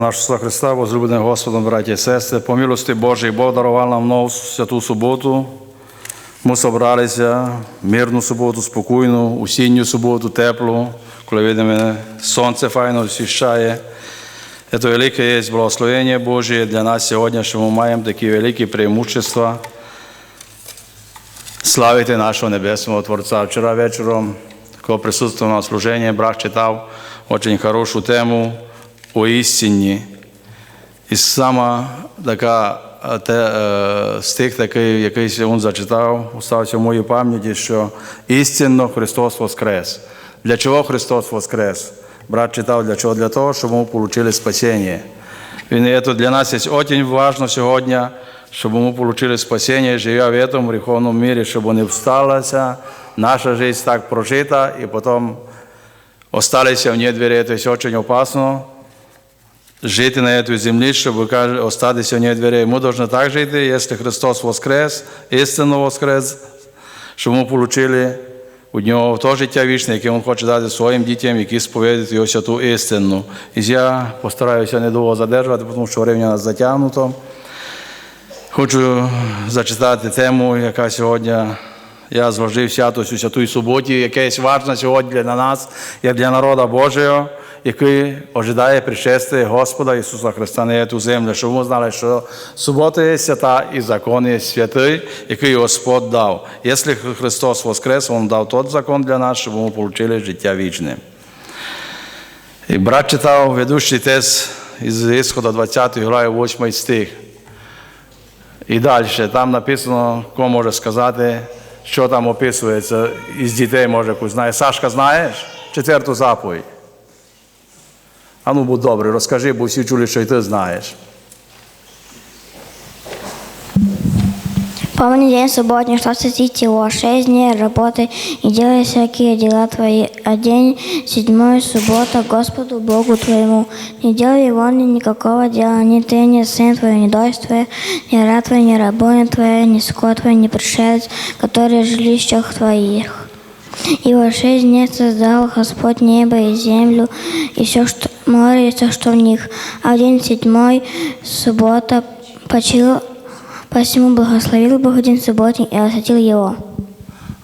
Наш Ісуса Христа, возлюблений Господом, браті і сестри, по милості Божій, Бог дарував нам нову святу суботу. Ми зібралися мирну суботу, спокійну, осінню суботу, теплу, коли видимо, сонце файно освіщає. Це велике є благословення Боже для нас сьогодні, що ми маємо такі великі преимущества славити нашого Небесного Творця. Вчора вечором, коли присутствував на служенні, брат читав дуже хорошу тему о істині. І сама така те, стих такий, який він зачитав, остався в моїй пам'яті, що істинно Христос Воскрес. Для чого Христос Воскрес? Брат читав, для чого? Для того, щоб ми отримали спасіння. Він це для нас є дуже важливо сьогодні, щоб ми отримали спасіння, живя в цьому гріховному мірі, щоб не всталася наша життя так прожита, і потім осталися вне двері. Це дуже опасно жити на цій землі, щоб остатися вне дверей. Ми повинні так жити, якщо Христос воскрес, істинно воскрес, щоб ми отримали у нього то життя вічне, яке Він хоче дати своїм дітям, які сповідають його святу істину. І я постараюся недовго задержувати, тому що у нас затягнуто. Хочу зачитати тему, яка сьогодні я зложив святость у святої суботі, яка є важна сьогодні для нас, як для народу Божого, який ожидає пришестя Господа Ісуса Христа на цю землю, щоб ми знали, що субота є свята і закон є святий, який Господь дав. Якщо Христос воскрес, Він дав той закон для нас, щоб ми отримали життя вічне. І брат читав ведущий тест із Ісхода 20 глави 8 стих. І далі, там написано, кому може сказати, що там описується, із дітей може знає. Сашка, знаєш четверту заповідь? А ну будь добре, розкажи, бо всі чули, що і ти знаєш. Помни день субботний, что светить его, шесть дней работай и делай всякие дела твои, а день седьмой суббота Господу Богу твоему. Не делай его ни никакого дела, ни ты, ни сын твой, ни дочь твоя, ни раб твой, ни рабоня твоя, ни скот твой, ни пришелец, который в жилищах твоих. И во шесть дней создал Господь небо и землю, и все, что и что в них. День седьмой, суббота, почил Посему благословил Бог день субботний и осветил его.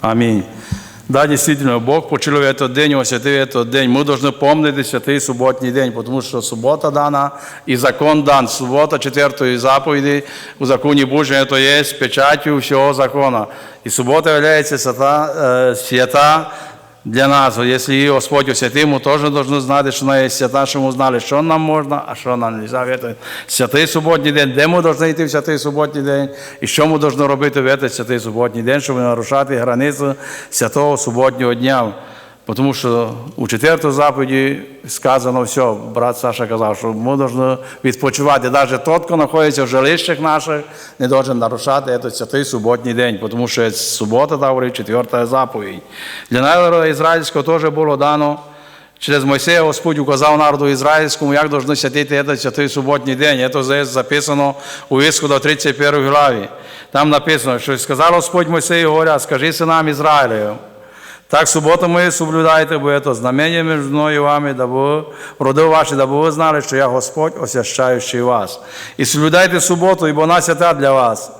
Амінь. Да, дійсно, Бог почав этот день, освятив этот день. Ми повинні пам'ятати святий суботній день, тому що субота дана і закон дан. Субота четвертої заповіді у законі Божому то є печаттю всього закону. І субота є свята, е, свята для нас. Якщо її Господь освятив, ми теж повинні знати, що вона є свята, що ми знали, що нам можна, а що нам не можна. Це святий суботній день, де ми повинні йти в святий суботній день, і що ми повинні робити в цей святий суботній день, щоб не нарушати границю святого суботнього дня. Тому що у четвертій заповіді сказано все, брат Саша казав, що ми повинні відпочивати. Навіть тот, хто знаходиться в жилищах наших, не повинен нарушати цей святий суботній день, тому що субота, говорить, четверта заповідь. Для народу ізраїльського теж було дано Через Мойсея Господь указав народу ізраїльському, як должны святити цей святий суботній день. Це записано у Ісхода 31 главі. Там написано, що сказав Господь Мойсею, говоря, скажи синам Ізраїлю, так суботу мою соблюдайте, бо це знамення між мною і вами, да ви, роди ваші, да ви знали, що я Господь, освящаючий вас. І соблюдайте суботу, ібо вона свята для вас.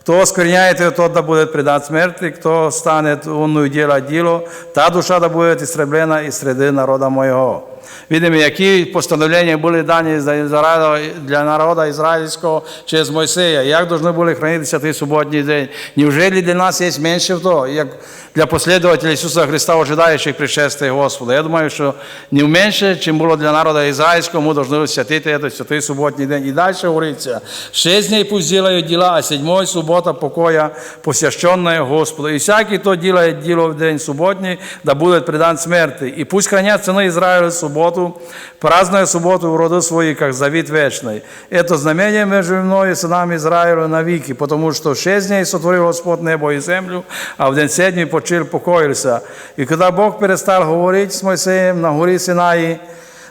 Хто оскверняєте, то да будет предан смерті, хто стане унную діла діло, та душа да будет істреблена і среди народа моего. Видимо, які постановлення були дані для народу ізраїльського через Мойсея, як повинні були хранитися той суботній день. Неужели для нас є менше в то, як для послідователів Ісуса Христа, ожидаючих пришестя Господа? Я думаю, що не менше, чим було для народу ізраїльського, ми повинні святити цей святий суботній день. І далі говориться, шесть дней пусть делают дела, а седьмой субота покоя, посвященная Господу. И всякий, кто делает дело в день субботний, да будет предан смерти. И пусть хранят сыны Израиля субботу, празднуя субботу в роду своей, как завет вечный. Это знамение между мною и сынами Израиля навеки, потому что в шесть дней сотворил Господь небо и землю, а в день седьмий почил покоился. И когда Бог перестал говорить с Моисеем на горе Синаи,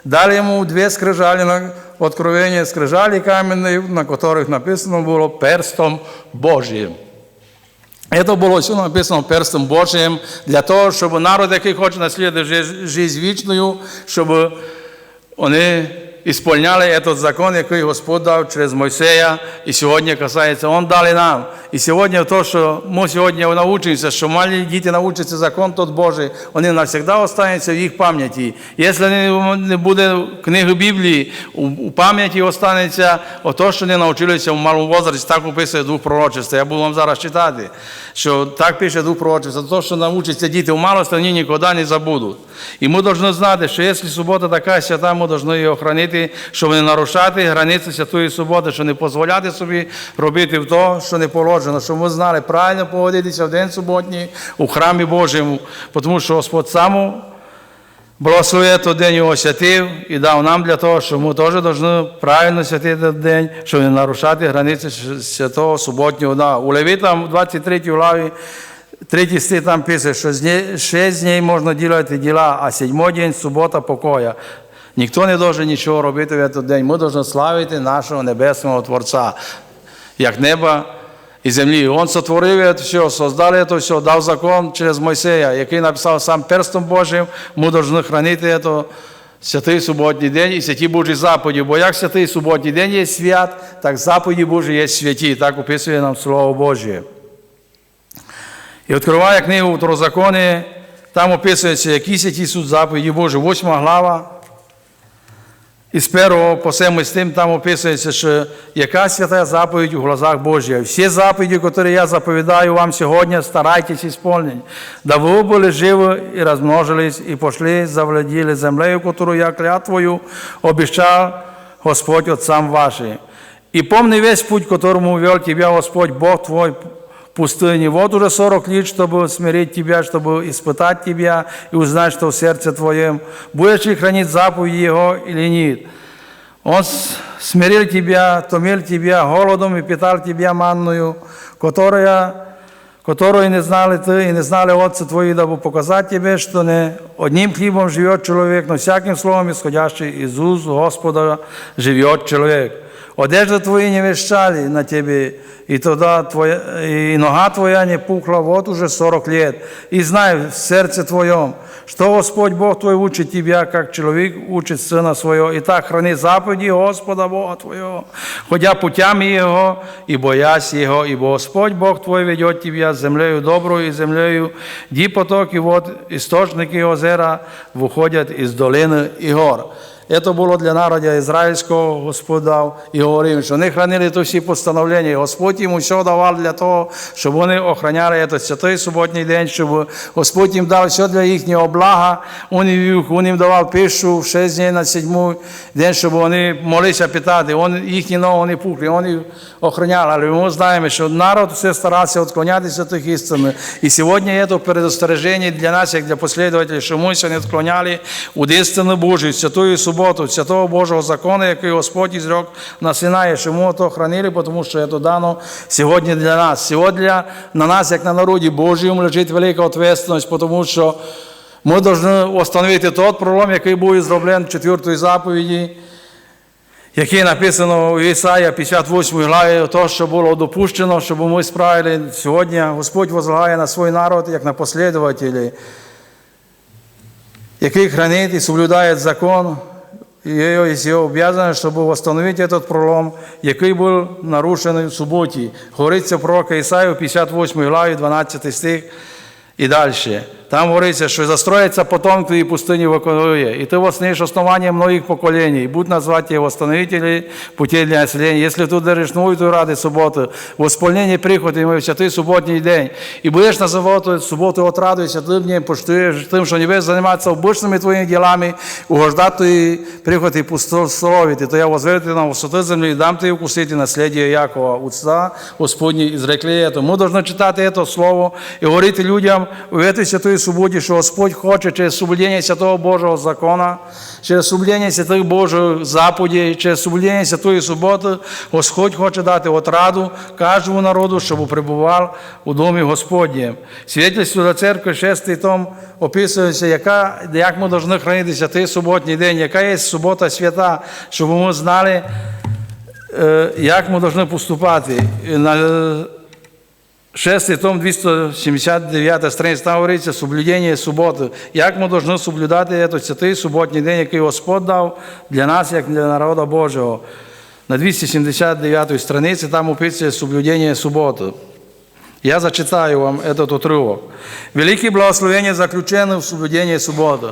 дали ему две скрижали на откровение, скрижали каменные, на которых написано было перстом Божьим. Це було все написано перстом Божим для того, щоб народ, який хоче наслідувати жизнь вічною, щоб вони ісполняли этот закон, який Господь дав через Мойсея, і сьогодні касається, Он дали нам. І сьогодні то, що ми сьогодні навчимося, що малі діти навчаться закон тот Божий, вони навсегда остануться в їх пам'яті. Якщо не- буде книги Біблії, у, у пам'яті останеться ото, що не навчилися в малому возрасті, так описує Дух пророчества. Я буду вам зараз читати, що так пише Дух пророчества, то, що навчаться діти в малості, вони ніколи не забудуть. І ми повинні знати, що якщо субота така свята, ми повинні її охоронити, щоб не нарушати границі святої суботи, щоб не дозволяти собі робити в то, що не положено, щоб ми знали правильно поводитися в день суботній у храмі Божому, тому що Господь сам благословив той день його святив і дав нам для того, що ми теж повинні правильно святити день, щоб не нарушати границі святого суботнього дня. У Левітам 23 главі Третій стих там пише, що шість днів можна робити діла, а сьомий день субота покоя. Ніхто не може нічого робити в цей день. Ми повинні славити нашого небесного Творця, як неба і землі. Він сотворив це все, создав це все, дав закон через Мойсея, який написав сам перстом Божим. Ми повинні хранити це святий суботній день і святі Божі заповіді. Бо як святий суботній день є свят, так заповіді Божі є святі. Так описує нам Слово Божє. І відкриває книгу Второзакони, там описується, які святі суд заповіді Божі, восьма глава. І з першого по семи стим там описується, що яка свята заповідь у глазах Божих. Всі заповіді, які я заповідаю вам сьогодні, старайтесь ісполнити, да ви були живі і розмножились, і пошли, завладіли землею, яку я клятвою обіщав Господь отцам вашим. И помни весь путь, которому вел тебя Господь Бог твой в пустыне. Вот уже 40 лет, чтобы смирить тебя, чтобы испытать тебя и узнать, что в сердце твоем. Будешь ли хранить заповеди Его или нет? Он с- смирил тебя, томил тебя голодом и питал тебя манную, которая, которую не знали ты и не знали отцы твои, дабы показать тебе, что не одним хлебом живет человек, но всяким словом, исходящим из уст Господа, живет человек. Одежда твои не вещали на тебе, и, тогда твоя, и нога твоя не пухла вот уже 40 лет. И знай в сердце твоем, что Господь Бог твой учит тебя, как человек учит сына своего. И так храни заповеди Господа Бога твоего, ходя путями Его и боясь Его, ибо Господь Бог твой ведет тебя землею добрую и землею, ди потоки вод, источники озера выходят из долины и гор. Це було для народу ізраїльського Господь дав і говорив, що вони хранили ті всі постановлення. Господь їм все давав для того, щоб вони охороняли цей святий суботній день, щоб Господь їм дав все для їхнього блага. Він їм- давав пишу в шість днів на сьомий день, щоб вони молилися питати. Он, їхні ноги не пухли, вони охороняли. Але ми знаємо, що народ все старався відклонятися тих істин. І сьогодні то передостереження для нас, як для послідователів, що ми не відклоняли від істини Божої, святої суботу, святого Божого закону, який Господь ізрек на Синає, що ми то хранили, тому що це дано сьогодні для нас. Сьогодні на нас, як на народі Божому, лежить велика відповідальність, тому що ми повинні встановити той пролом, який був зроблений в четвертій заповіді, який написано у Ісая 58 главі, то, що було допущено, щоб ми справили. Сьогодні Господь возлагає на свій народ, як на послідователі, який хранить і соблюдає закон, і є його обов'язання, щоб встановити этот пролом, який був нарушений в суботі. Говориться пророка Ісаю 58 главі, 12 стих і далі. Там говориться, що застроїться потом твої пустині виконує, і ти восниш основання многих поколінь, будь назвати восстановителі путей для населення. Якщо ти держиш нову ту ради суботи, в восполненні приходи ми в святий суботній день, і будеш називати суботу отрадою святим днем, поштуєш тим, що не будеш займатися обичними твоїми ділами, угождати твої приходи пустословити, то я возверту на висоти землі і дам тобі вкусити насліддя Якова, уста Господні і зрекли. Ми повинні читати це слово і говорити людям у цій святої суботі, що Господь хоче через соблюдення святого Божого закона, через соблюдення святих Божих заповідей, через соблюдення святої суботи, Господь хоче дати отраду кожному народу, щоб прибував у домі Господнім. Свідетельство до церкви, шестий том, описується, яка, як ми повинні хранити святий суботній день, яка є субота свята, щоб ми знали, е, як ми повинні поступати. І на- Шестий том 279 страниця там говориться соблюдення суботи. Як ми повинні соблюдати цей святий суботній день, який Господь дав для нас, як для народу Божого. На 279 страниці там описує соблюдення суботи. Я зачитаю вам этот отрывок. Великие благословения заключены в соблюдении субботы.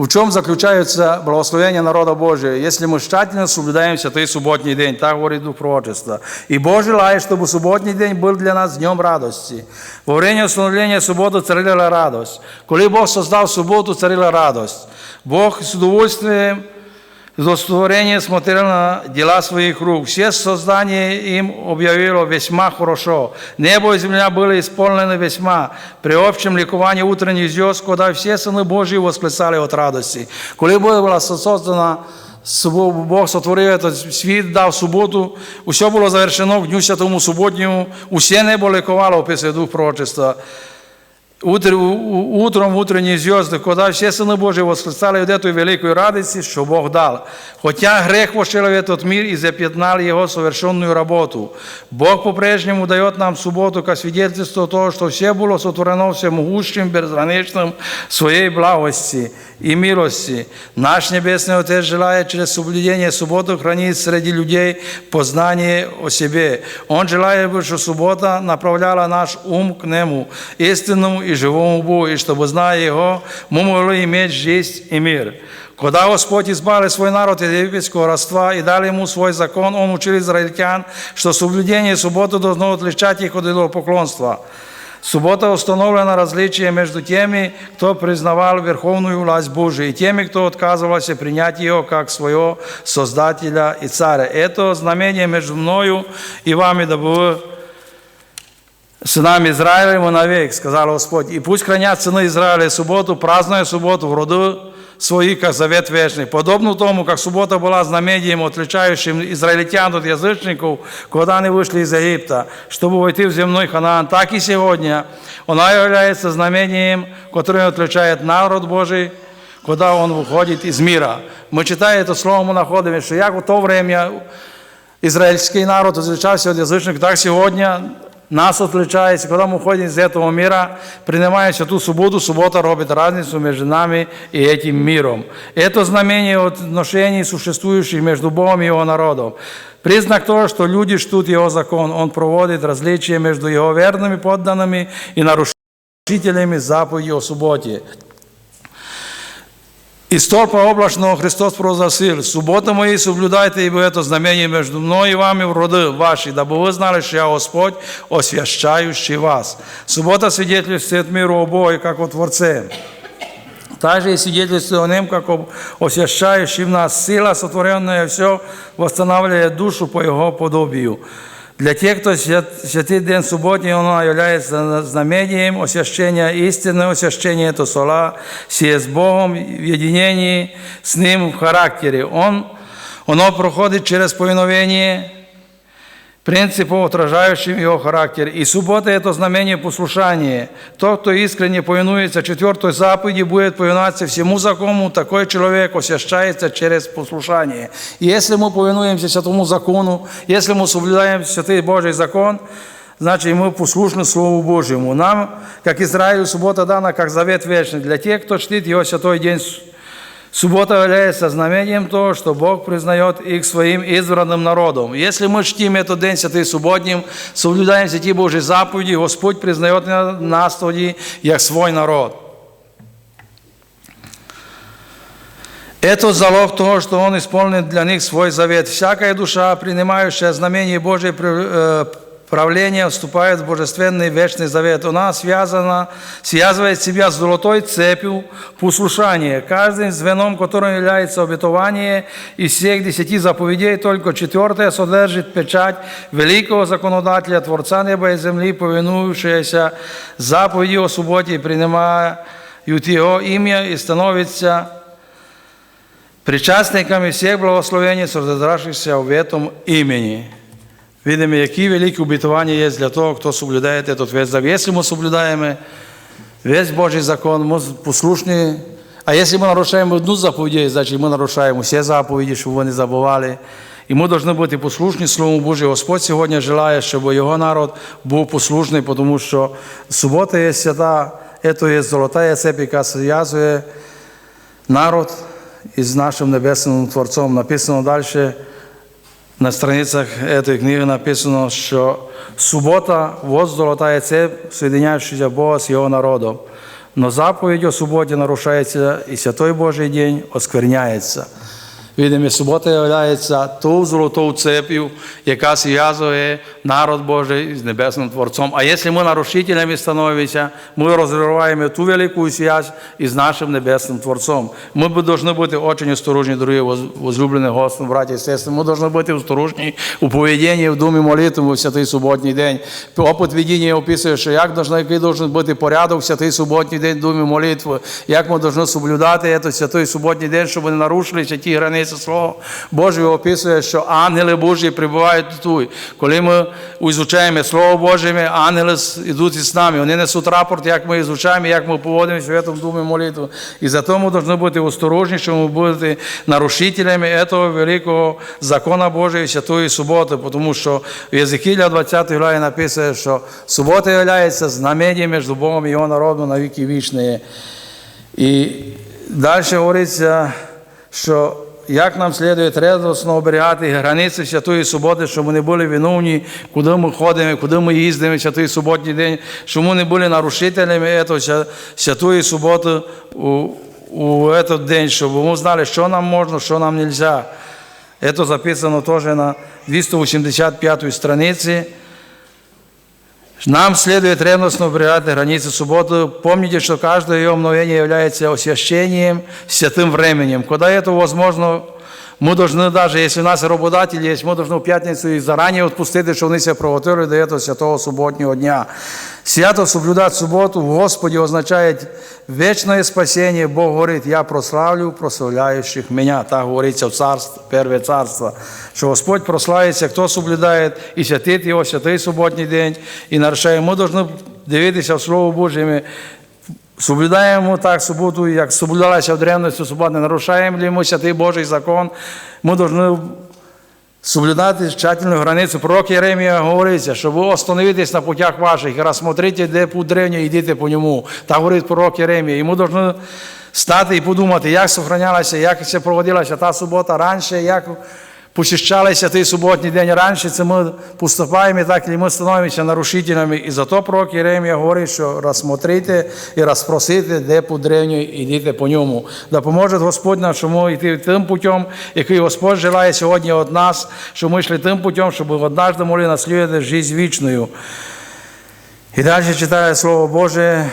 В чем заключается благословение народа Божия? Если мы тщательно соблюдаем святый субботний день, так говорит Дух пророчества. И Бог желает, чтобы субботний день был для нас днем радости. Во время установления субботы царила радость. Коли Бог создал субботу, царила радость. Бог с удовольствием до створения смотрел на дела своих рук. Все создание им объявило весьма хорошо. Небо и земля были исполнены весьма. При общем ликовании утренних звезд, когда все сыны Божьи восклицали от радости. Коли была создана Бог сотворив этот світ, дав суботу, усе було завершено в Дню Святому Суботньому, усе небо ликувало, описує Дух пророчества. Утр, у- утром в утренние звезды, когда все сыны Божьи восклицали от этой великой радости, что Бог дал. Хотя грех вошел в этот мир и запятнал его совершенную работу. Бог по-прежнему дает нам субботу как свидетельство того, что все было сотворено всемогущим, безграничным в своей благости и милости. Наш Небесный Отец желает через соблюдение субботы хранить среди людей познание о себе. Он желает, чтобы суббота направляла наш ум к Нему, истинному и живому Богу, и чтобы, зная Его, мы могли иметь жизнь и мир. Когда Господь избавил свой народ из египетского родства и дал ему свой закон, Он учил израильтян, что соблюдение субботы должно отличать их от идолопоклонства. Суббота установлена различие между теми, кто признавал верховную власть Божию, и теми, кто отказывался принять ее как своего Создателя и Царя. Это знамение между мною и вами, дабы вы сынами Израилевым навек, сказал Господь. И пусть хранят сыны Израиля субботу, празднуя субботу в роду своих, как завет вечный. Подобно тому, как суббота была знамением, отличающим израильтян от язычников, когда они вышли из Египта, чтобы войти в земной Ханаан, так и сегодня она является знамением, которое отличает народ Божий, когда он выходит из мира. Мы читая это слово, мы находим, что як в то время израильский народ отличался от язычников, так сегодня нас отличается, когда мы уходим из этого мира, принимая святую субботу, суббота робит разницу между нами и этим миром. Это знамение отношений, существующих между Богом и Его народом. Признак того, что люди ждут Его закон. Он проводит различия между Его верными подданными и нарушителями заповеди о субботе. И столпа облачного Христос провозгласил, «Суббота мои соблюдайте, ибо это знамение между мной и вами в роды ваши, дабы вы знали, что я Господь, освящающий вас». Суббота свидетельствует миру о Боге, как о Творце. Также и свидетельствует о Нем, как об освящающем нас. Сила, сотворенная все, восстанавливает душу по Его подобию. Для тех, кто свят- святый день субботний, оно является знамением освящения, истинное освящение этого сола, сие с Богом в единении с Ним в характере. Он, оно проходит через повиновение принципов, отражающим его характер. И суббота – это знамение послушания. Тот, кто искренне повинуется четвертой заповеди, будет повиноваться всему закону, такой человек освящается через послушание. И если мы повинуемся святому закону, если мы соблюдаем святый Божий закон, значит, мы послушны Слову Божьему. Нам, как Израилю, суббота дана как завет вечный. Для тех, кто чтит его святой день, Суббота является знамением того, что Бог признает их своим избранным народом. Если мы чтим этот день святый субботним, соблюдаем святі Божьи заповеди, Господь признает нас тоді як свой народ. Это залог того, что Он исполнит для них свой завет. Всякая душа, принимающая знамение Божьей э, правления, вступает в божественный вечный завет. Она связана, связывает себя с золотой цепью послушания. Каждым звеном, которым является обетование из всех десяти заповедей, только четвертое содержит печать великого законодателя, Творца неба и земли, повинующаяся заповеди о субботе, принимают Его имя и становится причасниками всех благословений, содержащихся в этом имени. Видимо, які великі обетования є для того, хто соблюдає этот весь завет. Если мы соблюдаем весь Божий закон, мы послушны. А если мы нарушаем одну заповедь, значит мы нарушаем все заповеди, чтобы вы не забывали. І ми повинні бути послушні Слову Божому. Господь сьогодні желає, щоб його народ був послушний, тому що субота є свята, це є золота цепь, яка зв'язує народ із нашим небесним Творцом. Написано далі на страницях этой книги написано, що субота – вот золотая цепь, соединяющая Бога с Его народом. Но заповедь о субботе нарушается, и Святой Божий день оскверняется. Видимо, субота є ту золотою цеп'ю, яка зв'язує народ Божий з Небесним Творцом. А якщо ми нарушителями становимося, ми розриваємо ту велику связь із нашим Небесним Творцом. Ми повинні бути дуже осторожні, дорогі возлюблені Господи, браті і сестри. Ми повинні бути осторожні у поведінні, в думі молитві в святий суботній день. Опит видіння описує, що як який должен бути порядок в святий суботній день в думі молитви, як ми повинні соблюдати цей святий суботній день, щоб не нарушилися ті границі Слова Божого описує, що ангели Божі прибувають тут. Коли ми ізучаємо Слово Боже, ангели йдуть із нами. Вони несуть рапорт, як ми ізучаємо, як ми поводимося в цьому думі молитву. І за тому повинні бути осторожні, щоб ми бути нарушителями цього великого закону Божої святої суботи, тому що в Єзекіля 20 главі написано, що субота є знаменем між Богом і його народом на віки вічні. І далі говориться, що як нам слідує ревностно оберігати границі святої суботи, щоб ми не були виновні, куди ми ходимо, куди ми їздимо святий суботній день, щоб ми не були нарушителями цього святої суботи у, у цей день, щоб ми знали, що нам можна, що нам не можна. Це записано теж на 285 страниці. Нам следует ревностно уберегать границы субботы. Помните, что каждое ее мгновение является освящением, святым временем. Когда это возможно, мы должны даже, если у нас работодатель есть, мы должны в пятницу и заранее отпустить, что они себя приготовили до этого святого субботнего дня. Свято соблюдать субботу в Господе означает вечное спасение. Бог говорит, я прославлю прославляющих меня. Так говорится в царстве, первое царство. Що Господь прославиться, хто соблюдає і святить його, святий суботній день, і нарушає. Ми повинні дивитися в Слово Боже. Соблюдаємо так суботу, як соблюдалася в древності суботу, не нарушаємо святий Божий закон. Ми повинні соблюдати тщательну границю. Пророк Єремія говориться, що ви остановитесь на путях ваших і розсмотрите, де путь древній, і йдите по ньому. Так говорить пророк Єремія. І ми повинні стати і подумати, як сохранялася, як це проводилася та субота раніше, як посіщалися той суботній день раніше, це ми поступаємо так, і ми становимося нарушителями. І зато пророк Єремія говорить, що розсмотрите і розпросите, де по древньої, ідіть по ньому. Допоможе Господь нам, що ми йти тим путем, який Господь желає сьогодні від нас, щоб ми йшли тим путем, щоб однажды могли наслідувати життя вічною. І далі читає Слово Боже,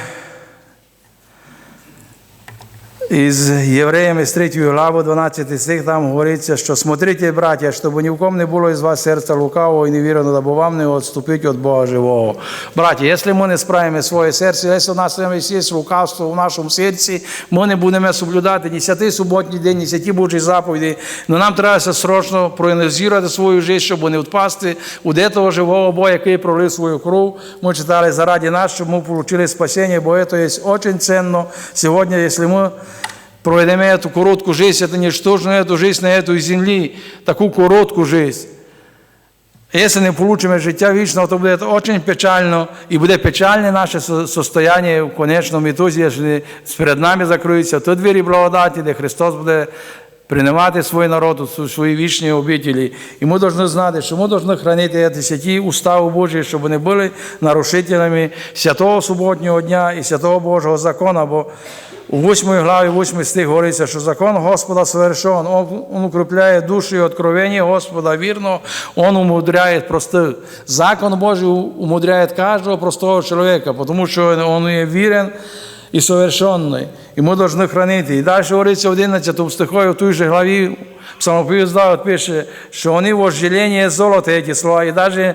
із Євреями з 3 глави, 12 стих, там говориться, що смотрите, браття, щоб ні в ком не було із вас серця лукавого і невірного, дабо вам не відступить від Бога живого. Браття, якщо ми не справимо своє серце, якщо у нас є лукавство в нашому серці, ми не будемо соблюдати ні святий суботній день, ні святі Божі заповіді, але нам треба срочно проаналізувати свою життя, щоб не впасти у де того живого Бога, який пролив свою кров. Ми читали заради нас, щоб ми отримали спасіння, бо це є дуже цінно. Сьогодні, якщо ми проведем эту короткую жизнь, это ничтожно эту жизнь на этой земле, такую короткую жизнь. Если не получим життя вічного, то буде дуже печально, і буде печальне наше состояние в конечному ітозі, якщо перед нами закриються то двері благодаті, де Христос буде приймати свій народ у свої вічні обителі. І ми повинні знати, що ми повинні хранити ці святі устави Божі, щоб вони були нарушителями святого суботнього дня і святого Божого закону, бо у 8 главі, 8 стих говориться, що закон Господа совершен, Он укрепляє душу і откровення Господа вірно, Он умудряє простих. Закон Божий умудряє кожного простого чоловіка, тому що Він є вірен і совершенний. І ми повинні хранити. І далі говориться в 11 стихові, в той же главі, Псалмопівець Давид пише, що вони вожделення золота, ці слова, і навіть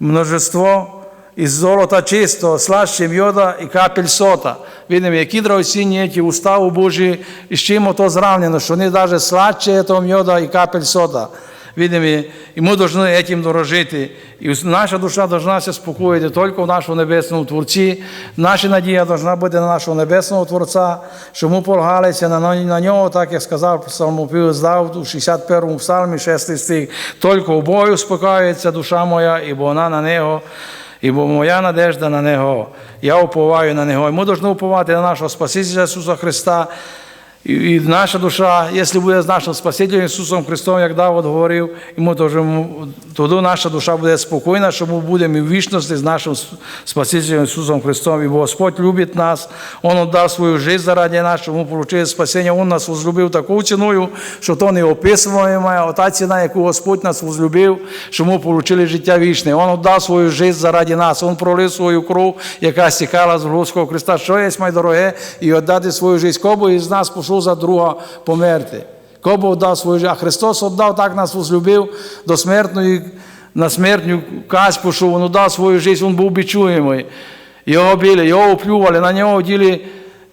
множество із золота чистого, слаще мьода і капель сота. Видимо, які драгоцінні ті устави Божі, і з чим то зравнено, що вони навіть слаще того мьода і капель сота. видимо, і ми повинні этим дорожити. І наша душа повинна се спокоїти тільки в нашому небесному Творці. Наша надія повинна бути на нашого небесного Творця, що ми полагалися на, на нього, так як сказав псалмопівець Давид у 61-му псалмі, 6 стих. Тільки у Бою спокаюється душа моя, і вона на нього. І моя надежда на Нього, я уповаю на Нього. І ми повинні уповати на нашого Спасителя Ісуса Христа. І, і наша душа, якщо буде з нашим Спасителем Ісусом Христом, як Давид говорив, теж, тоді наша душа буде спокійна, що ми будемо і в вічності з нашим Спасителем Ісусом Христом. І Господь любить нас, Он віддав свою життя заради нас, щоб ми отримали спасіння. Він нас возлюбив такою ціною, що то не описуємо. Та ціна, яку Господь нас возлюбив, що ми отримали життя вічне. Він віддав свою життя заради нас. Він пролив свою кров, яка стікала з Господського Христа. Що є, моє дороге, і віддати свою життя. Кого із нас пішов за друга померти? Кого віддав свою життя? А Христос віддав, так нас возлюбив до смертної, на смертню каспу, що Він віддав свою життя, він був бичуємий. Його били, його оплювали, на нього діли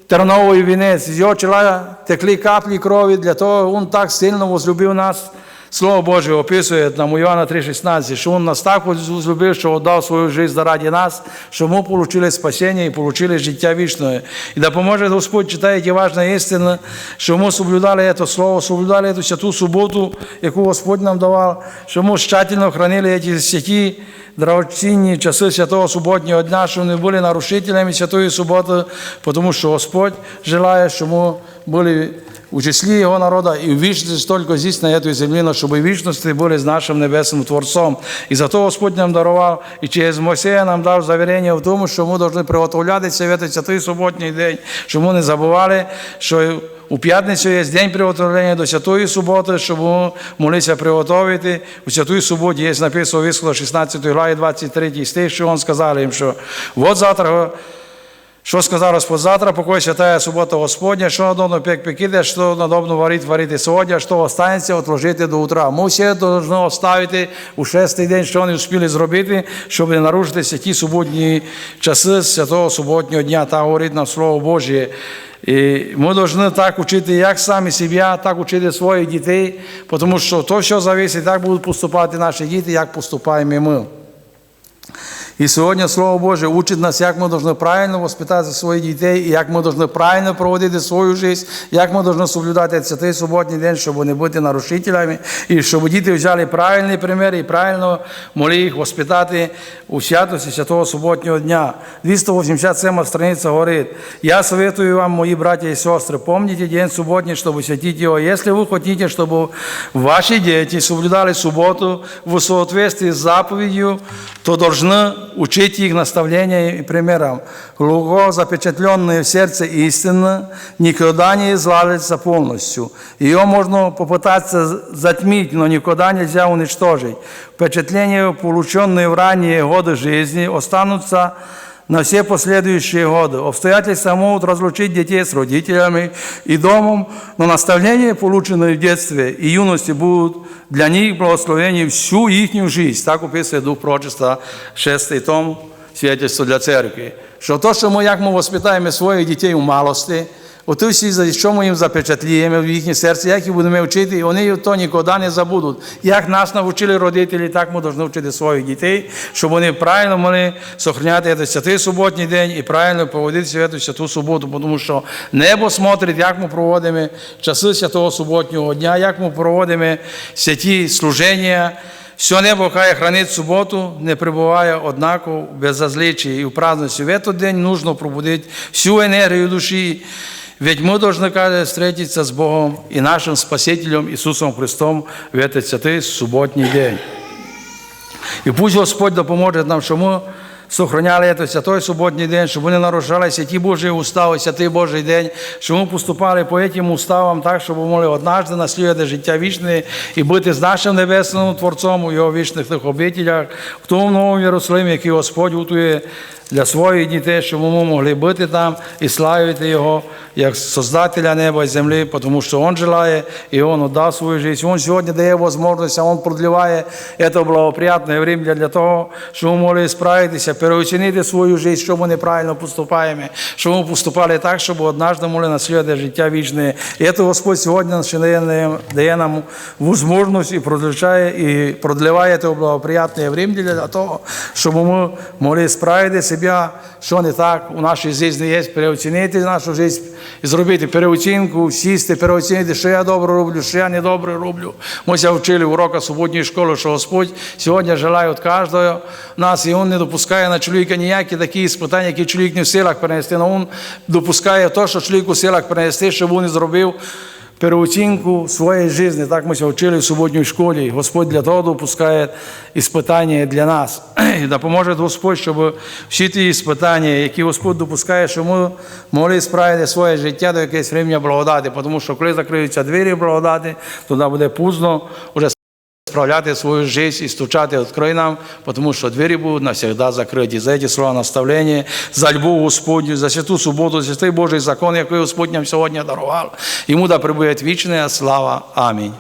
терновий вінець, з його чола текли каплі крові, для того він так сильно возлюбив нас. Слово Боже описує нам у Іоанна 3,16, що Він нас так возлюбив, що віддав свою життя заради нас, що ми отримали спасіння і отримали життя вічне. І допоможе Господь читає ті важні істини, що ми соблюдали це слово, соблюдали цю святу суботу, яку Господь нам давав, що ми тщательно хранили ці святі драгоцінні часи святого суботнього дня, що не були нарушителями святої суботи, тому що Господь желає, щоб ми були у числі Його і в вічності тільки здесь, на цій землі, щоб і в вічності були з нашим небесним Творцом. І за то Господь нам дарував, і через Мойсея нам дав завірення в тому, що ми повинні приготовлятися в цей святий суботній день, щоб ми не забували, що у п'ятницю є день приготовлення до святої суботи, щоб ми молилися приготовити. У святої суботі є написано висло 16 главі 23 стих, що він сказав їм, що от завтра що сказав Господь завтра, покой святая субота Господня, що надобно пек пекіде, що надобно варити, варити сьогодні, що останеться, отложити до утра. Ми все повинні оставити у шестий день, що вони успіли зробити, щоб не нарушити святі суботні часи святого суботнього дня. Так говорить нам Слово Божє. І ми повинні так учити як самі себе, так учити своїх дітей, тому що то, що зависить, так будуть поступати наші діти, як поступаємо ми. І сьогодні Слово Боже учить нас, як ми повинні правильно воспитати своїх дітей, і як ми повинні правильно проводити свою життя, як ми повинні соблюдати цей суботній день, щоб не бути нарушителями, і щоб діти взяли правильний примір і правильно могли їх воспитати у святості святого суботнього дня. 287 страниця говорить, я советую вам, мої братья и сестры, помните день субботний, чтобы святить его. Если вы хотите, чтобы ваши дети соблюдали субботу в соответствии с заповедью, то должны учить их наставлениям и примерам. Глубоко запечатленные в сердце истины никогда не изгладится полностью. Ее можно попытаться затмить, но никогда нельзя уничтожить. Впечатления, полученные в ранние годы жизни, останутся на все последующие годы. Обстоятельства могут разлучить детей с родителями и домом, но наставления, полученные в детстве и юности, будут для них благословением всю их жизнь. Так описує Дух Прочества, 6 том, свидетельство для церкви. Що то, що ми, як ми воспитаємо своїх дітей у малості, Ото всі, за що ми їм запечатліємо в їхнє серце, як їх будемо вчити, і вони то ніколи не забудуть. Як нас навчили родителі, так ми повинні вчити своїх дітей, щоб вони правильно могли сохраняти цей святий суботній день і правильно проводити цю святу суботу, тому що небо смотрить, як ми проводимо часи святого суботнього дня, як ми проводимо святі служення. Все небо хай хранить суботу, не пребуває однаково в беззазличии и в праздности. В этот день нужно пробудить всю энергию души, ведь мы должны каждый встретиться с Богом и нашим Спасителем Иисусом Христом в этот святый субботний день. І пусть Господь допоможе нам, щоб ми сохраняли цей святой суботній день, щоб не нарушали святі Божі устави, святий Божий день, щоб ми поступали по цим уставам так, щоб могли однажды наслідувати життя вічне і бути з нашим небесним Творцом у його вічних тих обітелях, в тому новому Єрусалимі, який Господь готує для своїх дітей, щоб ми могли бути там і славити Його як Создателя неба і землі, тому що Він желає, і Він віддав свою життя. Він сьогодні дає можливість, а Він продліває це благоприятне время для того, щоб ми могли справитися переоцінити свою життя, що ми неправильно поступаємо, що ми поступали так, щоб однажды могли наслідувати життя вічне. І це Господь сьогодні дає нам- можливість і продлеває, і продлеває це благоприятне время для того, щоб ми могли справити себе, що не так у нашій житті є, переоцінити нашу життя зробити переоцінку, сісти, переоцінити, що я добре роблю, що я недобре роблю. Ми ся вчили в суботньої школи, що Господь сьогодні желає від кожного нас, і Він не допускає на чоловіка ніякі такі іспитання, які чоловік не в силах перенести, Він допускає те, що чоловік у силах перенести, щоб він зробив переоцінку своєї житті. Так ми вчили в суботній школі. Господь для того допускає іспитання для нас. І допоможе Господь, щоб всі ті іспитання, які Господь допускає, щоб ми могли справити своє життя до якогось времени благодаті. Тому що коли закриються двері благодаті, тоді буде пізно справляти свою жизнь і стучати відкрий нам, тому що двері будуть навсегда закриті. За ці слова наставлення, за любов Господню, за святу суботу, за святий Божий закон, який Господь нам сьогодні дарував. Йому да прибуде вічна слава. Амінь.